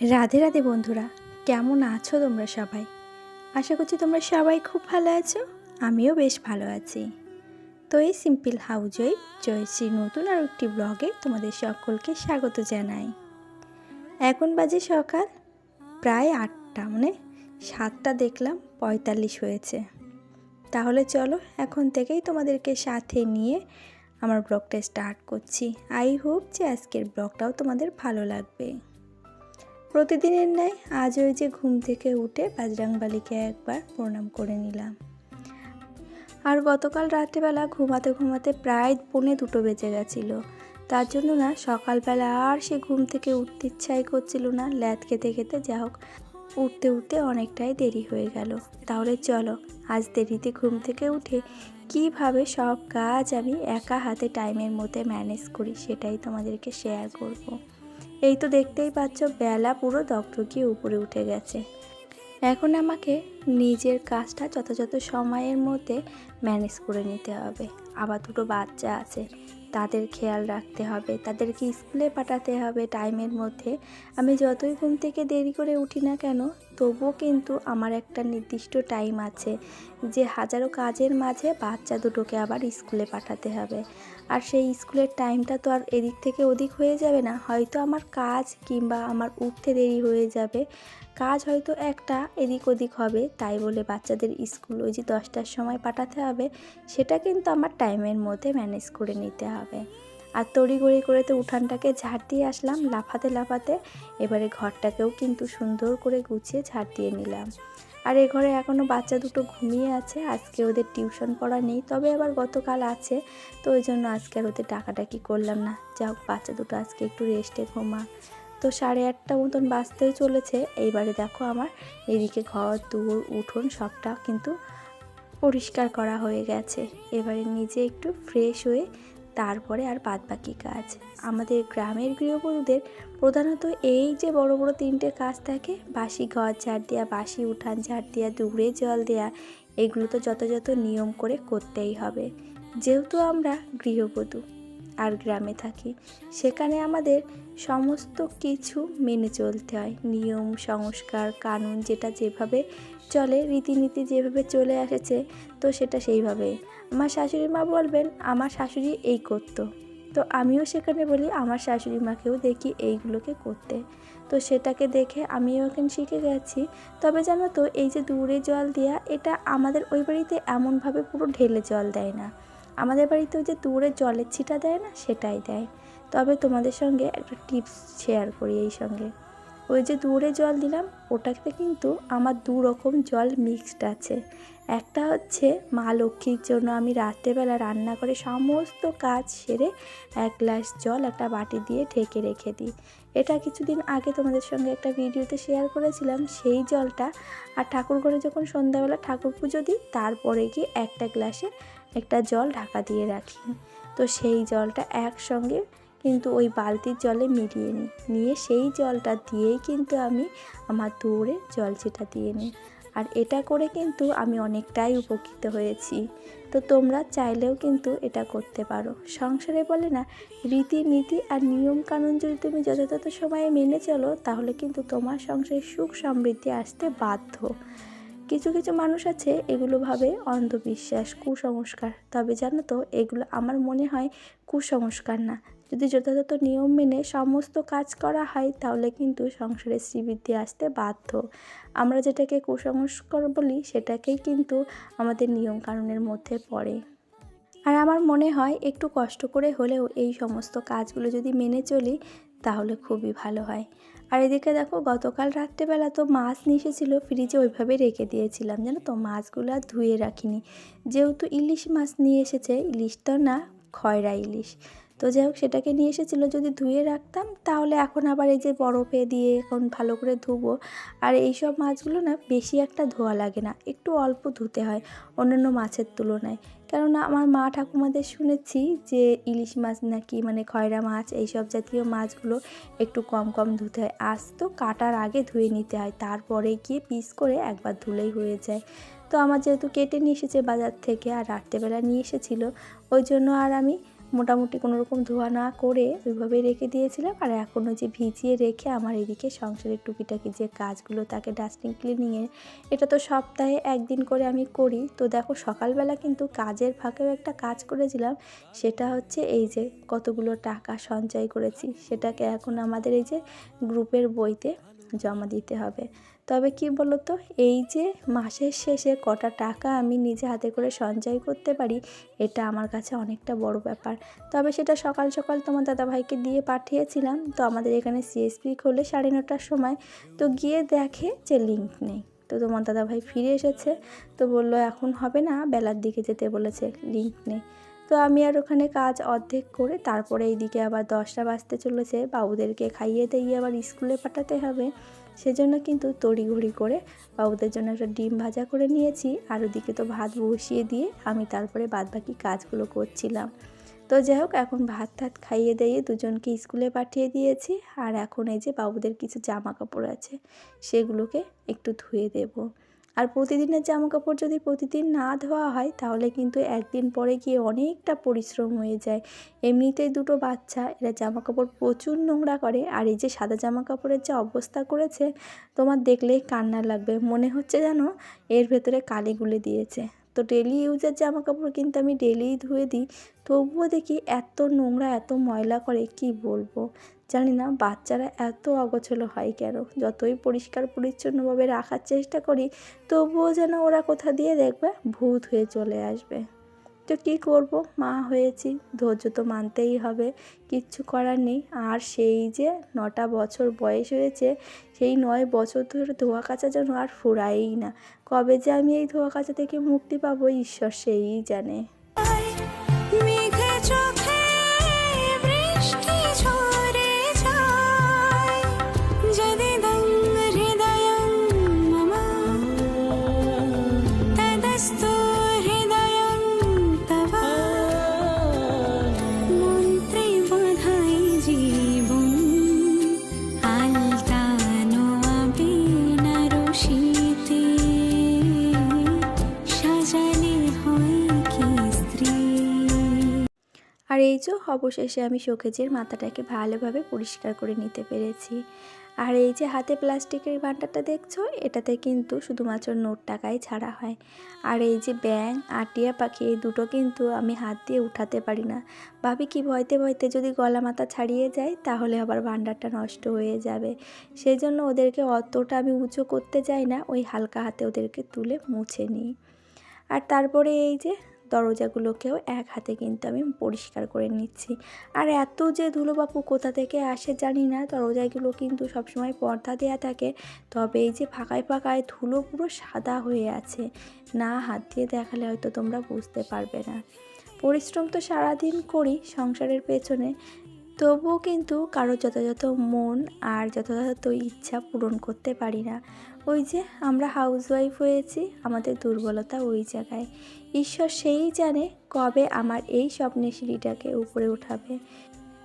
রাধে রাধে বন্ধুরা, কেমন আছো তোমরা সবাই? আশা করছি তোমরা সবাই খুব ভালো আছো, আমিও বেশ ভালো আছি। তো এই সিম্পল হাউজই জয়শ্রী নতুন আর একটি ব্লগে তোমাদের সকলকে স্বাগত জানাই। এখন বাজে সকাল, প্রায় আটটা মানে সাতটা দেখলাম, পঁয়তাল্লিশ হয়েছে। তাহলে চলো এখন থেকেই তোমাদেরকে সাথে নিয়ে আমার ব্লগটা স্টার্ট করছি। আই হোপ যে আজকের ব্লগটাও তোমাদের ভালো লাগবে। প্রতিদিনের ন্যায় আজ ওই যে ঘুম থেকে উঠে বাজরাংবালিকে একবার প্রণাম করে নিলাম। আর গতকাল রাত্রিবেলা ঘুমাতে ঘুমাতে প্রায় পৌনে দুটো বেজে গেছিল। তার জন্য না সকালবেলা আর সে ঘুম থেকে উঠতে ইচ্ছাই করছিল না। ল্যাদ খেতে খেতে যা হোক, উঠতে উঠতে অনেকটাই দেরি হয়ে গেল। তাহলে চলো, আজ দেরিতে ঘুম থেকে উঠে কীভাবে সব কাজ আমি একা হাতে টাইমের মধ্যে ম্যানেজ করি সেটাই তোমাদেরকে শেয়ার করব। এই তো দেখতেই পাচ্ছ বেলা পুরো দগদগিয়ে উপরে উঠে গেছে। এখন আমাকে নিজের কাজটা যথাযথ সময়ের মধ্যে ম্যানেজ করে নিতে হবে। আবার দুটো বাচ্চা আছে। তাদের খেয়াল রাখতে হবে, তাদেরকে স্কুলে পাঠাতে হবে টাইমের মধ্যে। আমি যতই ঘুম থেকে দেরি করে উঠি না কেন, তবুও কিন্তু আমার একটা নির্দিষ্ট টাইম আছে যে হাজারো কাজের মাঝে বাচ্চা দুটোকে আবার স্কুলে পাঠাতে হবে। আর সেই স্কুলের টাইমটা তো আর এদিক থেকে ওদিক হয়ে যাবে না, হয়তো আমার কাজ কিংবা আমার উঠতে দেরি হয়ে যাবে। কাজ হয়তো একটা এদিক ওদিক হবে, তাই বলে বাচ্চাদের স্কুল ওই যে দশটার সময় পাঠাতে হবে, সেটা কিন্তু আমার টাইমের মধ্যে ম্যানেজ করে নিতে হবে। আর তড়িঘড়ি করে তো উঠানটাকে ঝাড় দিয়ে আসলাম, লাফাতে লাফাতে এবারে ঘরটাকেও কিন্তু সুন্দর করে গুছিয়ে ঝাড় দিয়ে নিলাম। আর এ ঘরে এখনও বাচ্চা দুটো ঘুমিয়ে আছে, আজকে ওদের টিউশন পড়া নেই, তবে আবার গতকাল আছে, তো ওই জন্য আজকে আর ওদের ডাকাডাকি করলাম না। যা হোক, বাচ্চা দুটো আজকে একটু রেস্টে ঘুমা তো সাড়ে আটটা মতন বাজতেও চলেছে। এইবারে দেখো আমার এদিকে ঘর দূর উঠোন সবটা কিন্তু পরিষ্কার করা হয়ে গেছে। এবারে নিজে একটু ফ্রেশ হয়ে তারপরে আর বাদ বাকি কাজ। আমাদের গ্রামের গৃহবধূদের প্রধানত এই যে বড় বড় তিনটে কাজ থাকে, বাসি ঘর ঝাড় দেওয়া বাসি উঠান ঝাড় দেওয়া দূরে জল দেওয়া এগুলো তো যথাযথ নিয়ম করে করতেই হবে। যেহেতু আমরা গৃহবধূ আর গ্রামে থাকি। সেখানে আমাদের সমস্ত কিছু মেনে চলতে হয়। নিয়ম, সংস্কার, কানুন যেটা যেভাবে চলে, রীতিনীতি যেভাবে চলে এসেছে, তো সেটা সেইভাবে। আমার শাশুড়ি মা বলবেন, আমার শাশুড়ি এই করতো। তো আমিও সেখানে বলি, আমার শাশুড়ি মাকেও দেখি এইগুলোকে করতে। তো সেটাকে দেখে আমিও এখন শিখে গেছি। তবে জানো তো, এই যে দূরে জল দেওয়া এটা আমাদের ওই বাড়িতে এমনভাবে পুরো ঢেলে জল দেয় না। আমাদের বাড়িতেও যে দূরে জলের ছিটা দেয় না, সেটাই দেয়। তবে তোমাদের সঙ্গে একটা টিপস শেয়ার করি এই সঙ্গে। ওই যে দূরে জল দিলাম, ওটাতে কিন্তু আমার দু রকম জল মিক্সড আছে। একটা হচ্ছে মা লক্ষ্মীর জন্য আমি রাত্রেবেলা রান্না করে সমস্ত কাজ সেরে এক গ্লাস জল একটা বাটি দিয়ে ঢেকে রেখে দিই। এটা কিছুদিন আগে তোমাদের সঙ্গে একটা ভিডিওতে শেয়ার করেছিলাম, সেই জলটা আর ঠাকুর ঘরে যখন সন্ধ্যাবেলা ঠাকুর পুজো দিই, তারপরে গিয়ে একটা গ্লাসে একটা জল ঢাকা দিয়ে রাখি। তো সেই জলটা একসঙ্গে কিন্তু ওই বালতির জলে মিলিয়ে নিই। নিয়ে সেই জলটা দিয়েই কিন্তু আমি আমার দৌড়ে জল ছিটা দিয়ে নিই। আর এটা করে কিন্তু আমি অনেকটাই উপকৃত হয়েছি। তো তোমরা চাইলেও কিন্তু এটা করতে পারো। সংসারে বলে না, রীতিনীতি আর নিয়মকানুন যদি তুমি যথাযথ সময়ে মেনে চলো, তাহলে কিন্তু তোমার সংসারে সুখ সমৃদ্ধি আসতে বাধ্য। কিছু কিছু মানুষ আছে, এগুলো ভাবে অন্ধবিশ্বাস, কুসংস্কার। তবে জানো তো, এগুলো আমার মনে হয় কুসংস্কার না। যদি যথাযথ নিয়ম মেনে সমস্ত কাজ করা হয়, তাহলে কিন্তু সংসারে শ্রীবৃদ্ধি আসতে বাধ্য। আমরা যেটাকে কুসংস্কার বলি, সেটাকেই কিন্তু আমাদের নিয়ম কানুনের মধ্যে পড়ে। আর আমার মনে হয়, একটু কষ্ট করে হলেও এই সমস্ত কাজগুলো যদি মেনে চলি তাহলে খুবই ভালো হয়। আর এদিকে দেখো, গতকাল রাত্রেবেলা তো মাছ নিয়ে ফ্রিজে ওইভাবে রেখে দিয়েছিলাম, জানো তো? মাছগুলো আর ধুয়ে রাখিনি। যেহেতু ইলিশ মাছ নিয়ে এসেছে, ইলিশ তো না, খয়রা ইলিশ। তো যাই হোক, সেটাকে নিয়ে এসেছিল। যদি ধুয়ে রাখতাম, তাহলে এখন আবার এই যে বরফে দিয়ে এখন ভালো করে ধুবো। আর এই সব মাছগুলো না বেশি একটা ধোয়া লাগে না, একটু অল্প ধুতে হয় অন্যান্য মাছের তুলনায়। কেননা আমার মা ঠাকুমাদের শুনেছি যে ইলিশ মাছ নাকি মানে খয়রা মাছ, এইসব জাতীয় মাছগুলো একটু কম কম ধুতে হয়। আজ তো কাটার আগে ধুয়ে নিতে হয়, তারপরে গিয়ে পিস করে একবার ধুলেই হয়ে যায়। তো আমার যেহেতু কেটে নিয়ে এসেছে বাজার থেকে আর রাত্রেবেলা নিয়ে এসেছিল, ওই জন্য আর আমি মোটামুটি কোনো রকম ধোয়া না করে ওইভাবেই রেখে দিয়েছিলাম। আর এখনও যে ভিজিয়ে রেখে আমার এদিকে সংসারের টুকিটাকি যে কাজগুলো তাকে ডাস্টিং ক্লিনিংয়ের এটা তো সপ্তাহে একদিন করে আমি করি। তো দেখো সকালবেলা কিন্তু কাজের ফাঁকেও একটা কাজ করেছিলাম, সেটা হচ্ছে এই যে কতগুলো টাকা সঞ্চয় করেছি। সেটাকে এখন আমাদের এই যে গ্রুপের বইতে জমা দিতে হবে। তবে কি বলো তো এই যে মাসের শেষে কটা টাকা আমি নিজে হাতে করে সঞ্চয় করতে পারি, এটা আমার কাছে অনেকটা বড় ব্যাপার। তবে সেটা সকাল সকাল তোমার দাদাভাইকে দিয়ে পাঠিয়েছিলাম। তো আমাদের এখানে সিএসপি খোলে সাড়ে নটার সময়। তো গিয়ে দেখে যে লিঙ্ক নেই। তো তোমার দাদাভাই ফিরে এসেছে। তো বলল, এখন হবে না, বেলার দিকে যেতে বলেছে লিঙ্ক নেই। তো আমি আর ওখানে কাজ অর্ধেক করে তারপরে এইদিকে আবার দশটা বাজতে চলেছে। বাবুদেরকে খাইয়ে দিয়ে আবার স্কুলে পাঠাতে হবে। সেজন্য কিন্তু তড়িঘড়ি করে বাবুদের জন্য একটা ডিম ভাজা করে নিয়েছি। আর ওদিকে তো ভাত বসিয়ে দিয়ে আমি তারপরে বাদবাকি কাজগুলো করছিলাম। তো যাই হোক, এখন ভাত টাত খাইয়ে দিয়ে দুজনকে স্কুলে পাঠিয়ে দিয়েছি। আর এখন এই যে বাবুদের কিছু জামা কাপড় আছে, সেগুলোকে একটু ধুয়ে দেবো। আর প্রতিদিনের জামা কাপড় যদি প্রতিদিন না ধোয়া হয়, তাহলে কিন্তু একদিন পরে গিয়ে অনেকটা পরিশ্রম হয়ে যায়। এমনিতেই দুটো বাচ্চা, এরা জামা কাপড় প্রচুর নোংরা করে, আর এই যে সাদা জামা কাপড়ের যে অবস্থা করেছে, তোমার দেখলেই কান্না লাগবে। মনে হচ্ছে যেন এর ভেতরে কালি গুলে দিয়েছে। তো ডেলি ইউজের জামা কাপড় কিন্তু আমি ডেলিই ধুয়ে দিই, তবুও দেখি এত নোংরা, এত ময়লা করে, কি বলব? জানি না, বাচ্চারা এত অগোছলো হয় কেন? যতই পরিষ্কার পরিচ্ছন্নভাবে রাখার চেষ্টা করি, তবুও যেন ওরা কোথা দিয়ে দেখবে? ভূত হয়ে চলে আসবে। তো কী করব? মা হয়েছি, ধৈর্য তো মানতেই হবে, কিচ্ছু করার নেই। আর সেই যে নটা বছর বয়স হয়েছে, সেই নয় বছর ধরে ধোয়া কাচা যেন আর ফুরায়ই না। কবে যে আমি এই ধোয়া কাচা থেকে মুক্তি পাবো, ঈশ্বর সেই জানে। এই যে অবশেষে আমি শোকেজের মাথাটাকে ভালোভাবে পরিষ্কার করে নিতে পেরেছি। আর এই যে হাতে প্লাস্টিকের ভান্ডারটা দেখছ? এটাতে কিন্তু শুধুমাত্র নোট টাকাই ছাড়া হয়। আর এই যে ব্যাং আর টিয়া পাখি, এই দুটো কিন্তু আমি হাত দিয়ে উঠাতে পারি না। ভাবি কি ভয়তে ভয়তে যদি গলা মাথা ছাড়িয়ে যায়, তাহলে আবার ভান্ডারটা নষ্ট হয়ে যাবে। সেই জন্য ওদেরকে অতটা আমি উঁচু করতে যাই না, ওই হালকা হাতে ওদেরকে তুলে মুছে নিই। আর তারপরে এই যে দরজাগুলোকেও এক হাতে কিন্তু আমি পরিষ্কার করে নিচ্ছি। আর এত যে ধুলোবাপু কোথা থেকে আসে জানি না, দরজাগুলো কিন্তু সবসময় পর্দা দেওয়া থাকে। তবে এই যে ফাঁকায় ফাঁকায় ধুলো পুরো সাদা হয়ে আছে, না হাত দিয়ে দেখালে হয়তো তোমরা বুঝতে পারবে না। পরিশ্রম তো সারাদিন করি সংসারের পেছনে তবুও কিন্তু কারও যথাযথ মন আর যথাযথ ইচ্ছা পূরণ করতে পারি না। ওই যে আমরা হাউসওয়াইফ হয়েছি, আমাদের দুর্বলতা ওই জায়গায়। ঈশ্বর সেই জানে কবে আমার এই স্বপ্নের সিঁড়িটাকে উপরে উঠাবে।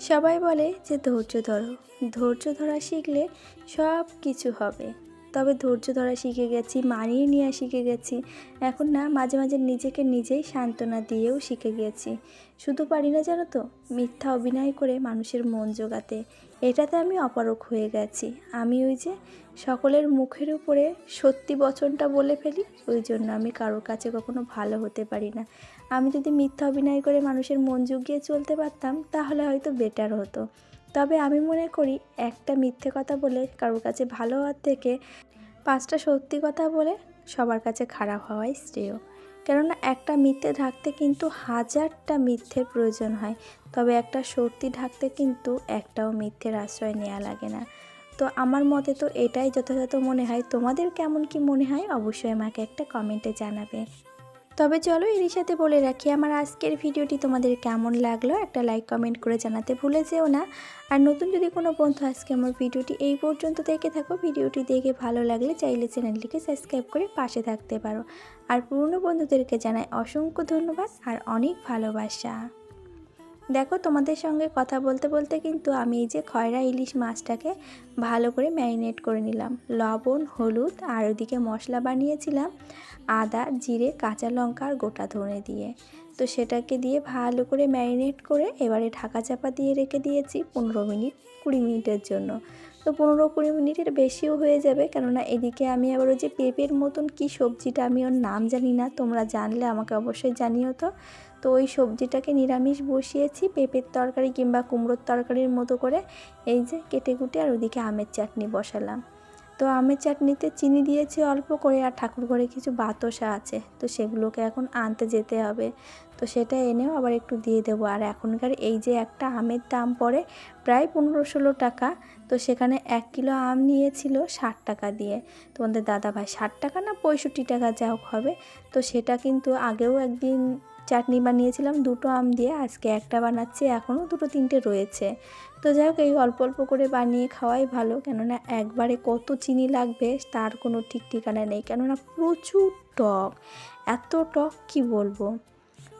সবাই বলে যে ধৈর্য ধরো। ধৈর্য ধরা শিখলে সব কিছু হবে। তবে ধৈর্য ধরা শিখে গেছি, মানিয়ে নেওয়া শিখে গেছি। এখন না, মাঝে মাঝে নিজেকে নিজেই সান্ত্বনা দিয়েও শিখে গেছি। শুধু পারি না জানো তো? মিথ্যা অভিনয় করে মানুষের মন জোগাতে। এটাতে আমি অপারক হয়ে গেছি। আমি ওই যে সকলের মুখের উপরে সত্যি বচনটা বলে ফেলি, ওই জন্য আমি কারোর কাছে কখনো ভালো হতে পারি না। আমি যদি মিথ্যা অভিনয় করে মানুষের মন জুগিয়ে চলতে পারতাম, তাহলে হয়তো বেটার হতো। তবে আমি মনে করি একটা মিথ্যে কথা বলে কারোর কাছে ভালো হওয়ার থেকে পাঁচটা সত্যি কথা বলে সবার কাছে খারাপ হওয়াই শ্রেয়। কেননা একটা মিথ্যে ঢাকতে কিন্তু হাজারটা মিথ্যের প্রয়োজন হয়, তবে একটা সত্যি ঢাকতে কিন্তু একটাও মিথ্যের আশ্রয় নেওয়া লাগে না। তো আমার মতে তো এটাই যথাযথ মনে হয়। তোমাদের কেমন কি মনে হয়? অবশ্যই আমাকে একটা কমেন্টে জানাবে। তবে চলো এরই সাথে বলে রাখি, আমার আজকের ভিডিওটি তোমাদের কেমন লাগল একটা লাইক কমেন্ট করে জানাতে ভুলে যেও না। আর নতুন যদি কোনো বন্ধু আজকে আমার ভিডিওটি এই পর্যন্ত দেখে থাকো, ভিডিওটি দেখে ভালো লাগলে চাইলে চ্যানেলটিকে সাবস্ক্রাইব করে পাশে থাকতে পারো। আর পুরনো বন্ধুদেরকে জানাই অসংখ্য ধন্যবাদ আর অনেক ভালোবাসা। দেখো, তোমাদের সঙ্গে কথা বলতে বলতে কিন্তু আমি এই যে খয়রা ইলিশ মাছটাকে ভালো করে ম্যারিনেট করে নিলাম। লবণ, হলুদ আর ওদিকে মশলা বানিয়েছিলাম আদা, জিরে, কাঁচা লঙ্কা আর গোটা ধনে দিয়ে। তো সেটাকে দিয়ে ভালো করে ম্যারিনেট করে এবারে ঢাকা চাপা দিয়ে রেখে দিয়েছি পনেরো মিনিট, কুড়ি মিনিটের জন্য। তো পনেরো কুড়ি মিনিটের বেশিও হয়ে যাবে কেননা এদিকে আমি আবার ওই যে পেঁপের মতন কি সবজিটা আমি ওর নাম জানি না, তোমরা জানলে আমাকে অবশ্যই জানিও তো। তো ওই সবজিটাকে নিরামিষ বসিয়েছি, পেঁপের তরকারি কিংবা কুমড়োর তরকারির মতো করে এই যে কেটে কুটে আর ওদিকে আমের চাটনি বসালাম। তো আমের চাটনিতে চিনি দিয়েছি অল্প করে আর ঠাকুর ঘরে কিছু বাতসা আছে, তো সেগুলোকে এখন আনতে যেতে হবে। তো সেটা এনেও আবার একটু দিয়ে দেবো। আর এখনকার এই যে একটা আমের দাম পড়ে প্রায় পনেরো ষোলো টাকা, তো সেখানে এক কিলো আম নিয়েছিল ষাট টাকা দিয়ে। তোমাদের দাদা ভাই ষাট টাকা না পঁয়ষট্টি টাকা যা হবে, তো সেটা কিন্তু আগেও একদিন চাটনি বানিয়েছিলাম, দুটো আম দিয়ে আজকে একটা বানাচ্ছি, এখনও দুটো তিনটে রয়েছে। তো যাই হোক, এই অল্প অল্প করে বানিয়ে খাওয়াই ভালো, কেননা একবারে কত চিনি লাগবে তার কোনো ঠিক ঠিকানা নেই, কেননা প্রচুর টক, এত টক কি বলব?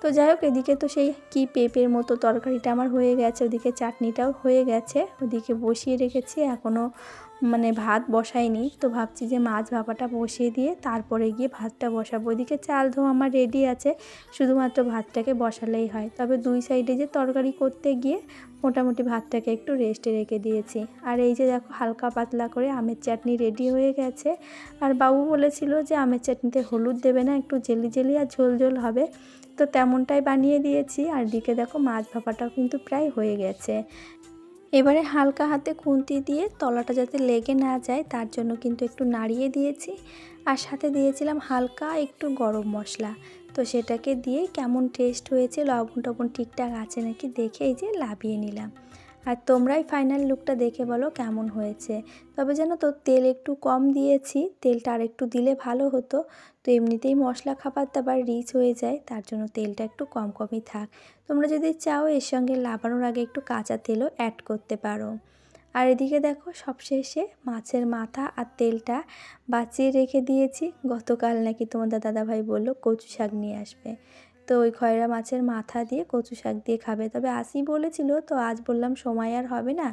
তো যাই হোক, এদিকে তো সেই কি পেঁপের মতো তরকারিটা আমার হয়ে গেছে, ওদিকে চাটনিটাও হয়ে গেছে, ওদিকে বসিয়ে রেখেছি, এখনও মানে ভাত বসাইনি, তো ভাবছি যে মাছ ভাপাটা বসিয়ে দিয়ে তারপরে গিয়ে ভাতটা বসাবো। ওদিকে চাল ধোয়া আমার রেডি আছে, শুধুমাত্র ভাতটাকে বসালেই হয়। তবে দুই সাইডে যে তরকারি করতে গিয়ে মোটামুটি ভাতটাকে একটু রেস্টে রেখে দিয়েছি। আর এই যে দেখো হালকা পাতলা করে আমের চাটনি রেডি হয়ে গেছে। আর বাবু বলেছিল যে আমের চাটনিতে হলুদ দেবে না, একটু জেলি জেলি আর ঝোল ঝোল হবে। তো তেমনটাই বানিয়ে দিয়েছি। আর দিকে দেখো মাছ ভাপাটাও কিন্তু প্রায় হয়ে গেছে। এবারে হালকা হাতে খুন্তি দিয়ে তলাটা যাতে লেগে না যায়, তার জন্য কিন্তু একটু নাড়িয়ে দিয়েছি আর সাথে দিয়েছিলাম হালকা একটু গরম মশলা। তো সেটাকে দিয়ে কেমন টেস্ট হয়েছে লবণ টবণ ঠিকঠাক আছে নাকি দেখে এই যে লাভিয়ে নিলাম। আর তোমরাই ফাইনাল লুকটা দেখে বলো কেমন হয়েছে। তবে জানো তো, তেল একটু কম দিয়েছি, তেলটা আর একটু দিলে ভালো হতো। তো এমনিতেই মশলা খাবার দাবার রিচ হয়ে যায়, তার জন্য তেলটা একটু কম কমই থাক। তোমরা যদি চাও এর সঙ্গে লাগানোর আগে একটু কাঁচা তেলও অ্যাড করতে পারো। আর এদিকে দেখো, সবশেষে মাছের মাথা আর তেলটা বাঁচিয়ে রেখে দিয়েছি। গতকাল নাকি তোমাদের দাদাভাই বলল কচু শাক নিয়ে আসবে। তো ওই খয়রা মাছের মাথা দিয়ে কচু শাক দিয়ে খাবে। তবে আসি বলেছিল, তো আজ বললাম সময় আর হবে না,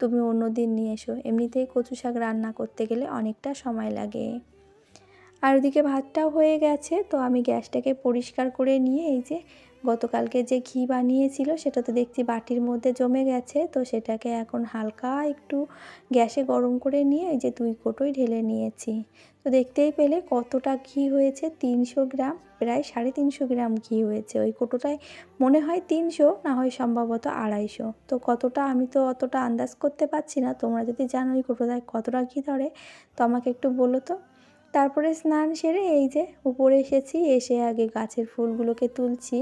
তুমি অন্য দিন নিয়ে এসো। এমনিতেই কচু শাক রান্না করতে গেলে অনেকটা সময় লাগে। আর ওদিকে ভাতটাও হয়ে গেছে, তো আমি গ্যাসটাকে পরিষ্কার করে নিয়ে এই যে গতকালকে যে ঘি বানিয়েছিল সেটা তো দেখছি বাটির মধ্যে জমে গেছে, তো সেটাকে এখন হালকা একটু গ্যাসে গরম করে নিয়ে এই যে দুই কোটোই ঢেলে নিয়েছি। তো দেখতেই পেলে কতটা ঘি হয়েছে, তিনশো গ্রাম, প্রায় সাড়ে তিনশো গ্রাম ঘি হয়েছে। ওই কোটোটায় মনে হয় তিনশো, না হয় সম্ভবত আড়াইশো। তো কতটা আমি তো অতটা আন্দাজ করতে পারছি না, তোমরা যদি জানো ওই কোটোটায় কতটা ঘি ধরে, তো আমাকে একটু বলো তো। তারপরে স্নান সেরে এই যে উপরে এসেছি, এসে আগে গাছের ফুলগুলোকে তুলছি।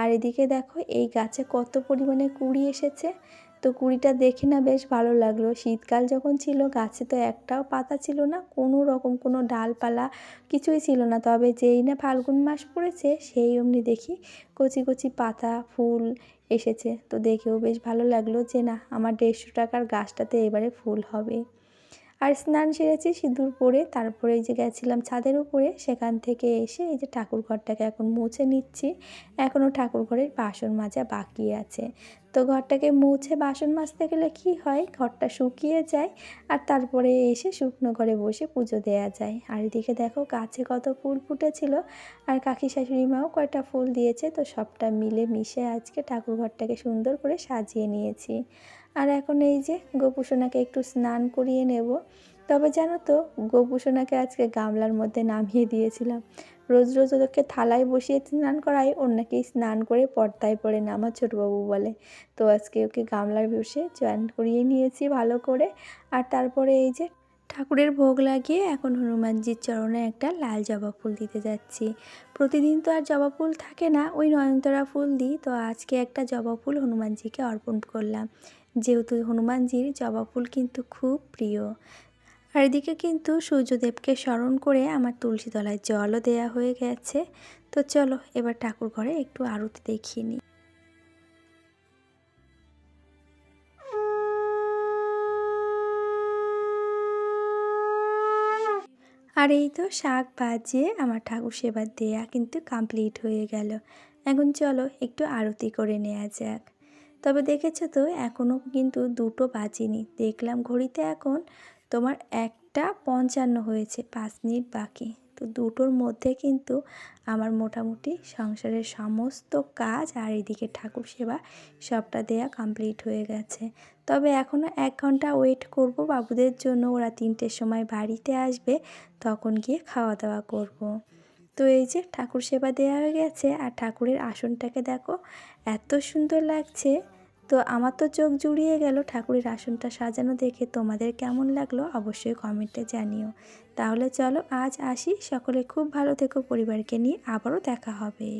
আর এদিকে দেখো, এই গাছে কত পরিমাণে কুড়ি এসেছে। তো কুড়িটা দেখে না বেশ ভালো লাগল। শীতকাল যখন ছিল, গাছে তো একটাও পাতা ছিল না, কোনো রকম কোনো ডালপালা কিছুই ছিল না। তবে যেই না ফাল্গুন মাস পড়েছে, সেই অমনি দেখি কচি কচি পাতা, ফুল এসেছে। তো দেখেও বেশ ভালো লাগল যে না, আমার দেড়শো টাকার গাছটাতে এবারে ফুল হবে। আর স্নান সেরেছি, সিঁদুর পরে তারপরে যে গেছিলাম ছাদের উপরে, সেখান থেকে এসে এই যে ঠাকুর ঘরটাকে এখন মুছে নিচ্ছি। এখনও ঠাকুর ঘরের বাসন মাজা বাকি আছে। তো ঘরটাকে মুছে বাসন মাজতে গেলে কি হয়? ঘরটা শুকিয়ে যায় আর তারপরে এসে শুকনো ঘরে বসে পুজো দেওয়া যায়। আর এদিকে দেখো গাছে কত ফুল ফুটেছিল আর কাকি শাশুড়ি মাও কয়টা ফুল দিয়েছে, তো সবটা মিলে মিশে আজকে ঠাকুর ঘরটাকে সুন্দর করে সাজিয়ে নিয়েছি। আর এখন এই যে গোপুসোনাকে একটু স্নান করিয়ে নেব। তবে জানো তো, গোপুসোনাকে আজকে গামলার মধ্যে নামিয়ে দিয়েছিলাম। রোজ রোজ ওদেরকে থালায় বসিয়ে স্নান করাই ওর নাকি স্নান করে পর্দায় পড়ে না, আমার ছোটোবাবু বলে। তো আজকে ওকে গামলার বসে জয়েন করিয়ে নিয়েছি ভালো করে। আর তারপরে এই যে ঠাকুরের ভোগ লাগিয়ে এখন হনুমানজির চরণে একটা লাল জবা ফুল দিতে যাচ্ছি। প্রতিদিন তো আর জবা ফুল থাকে না, ওই নয়নতরা ফুল দিই। তো আজকে একটা জবা ফুল হনুমানজিকে অর্পণ করলাম। যেহেতু হনুমানজির জবা ফুল কিন্তু খুব প্রিয়। আর এদিকে কিন্তু সূর্যদেবকে স্মরণ করে আমার তুলসী তলায় জলও দেয়া হয়ে গেছে। তো চলো, এবার ঠাকুর ঘরে একটু আরতি দেখিয়ে নিই। আর এই তো শাক ভাজিয়ে আমার ঠাকুর সেবার দেয়া কিন্তু কমপ্লিট হয়ে গেল। এখন চলো, একটু আরতি করে নেওয়া যাক। তবে দেখেছ তো এখনও কিন্তু দুটো বাজিনি। দেখলাম ঘড়িতে এখন তোমার একটা পঞ্চান্ন হয়েছে, পাঁচ মিনিট বাকি। তো দুটোর মধ্যে কিন্তু আমার মোটামুটি সংসারের সমস্ত কাজ আর এদিকে ঠাকুর সেবা সবটা দেয়া কমপ্লিট হয়ে গেছে। তবে এখনও এক ঘণ্টা ওয়েট করব, বাবুদের জন্য ওরা তিনটের সময় বাড়িতে আসবে, তখন গিয়ে খাওয়া দাওয়া করব। তো এই যে ঠাকুর সেবা দেওয়া হয়ে গেছে, আর ঠাকুরের আসনটাকে দেখো, এত সুন্দর লাগছে। তো আমার তো চোখ জুড়িয়ে গেল ঠাকুরের আসনটা সাজানো দেখে। তোমাদের কেমন লাগল অবশ্যই কমেন্টে জানিও। তাহলে চলো আজ আসি। সকলে খুব ভালো থেকো। পরিবারকে নিয়ে আবারও দেখা হবে।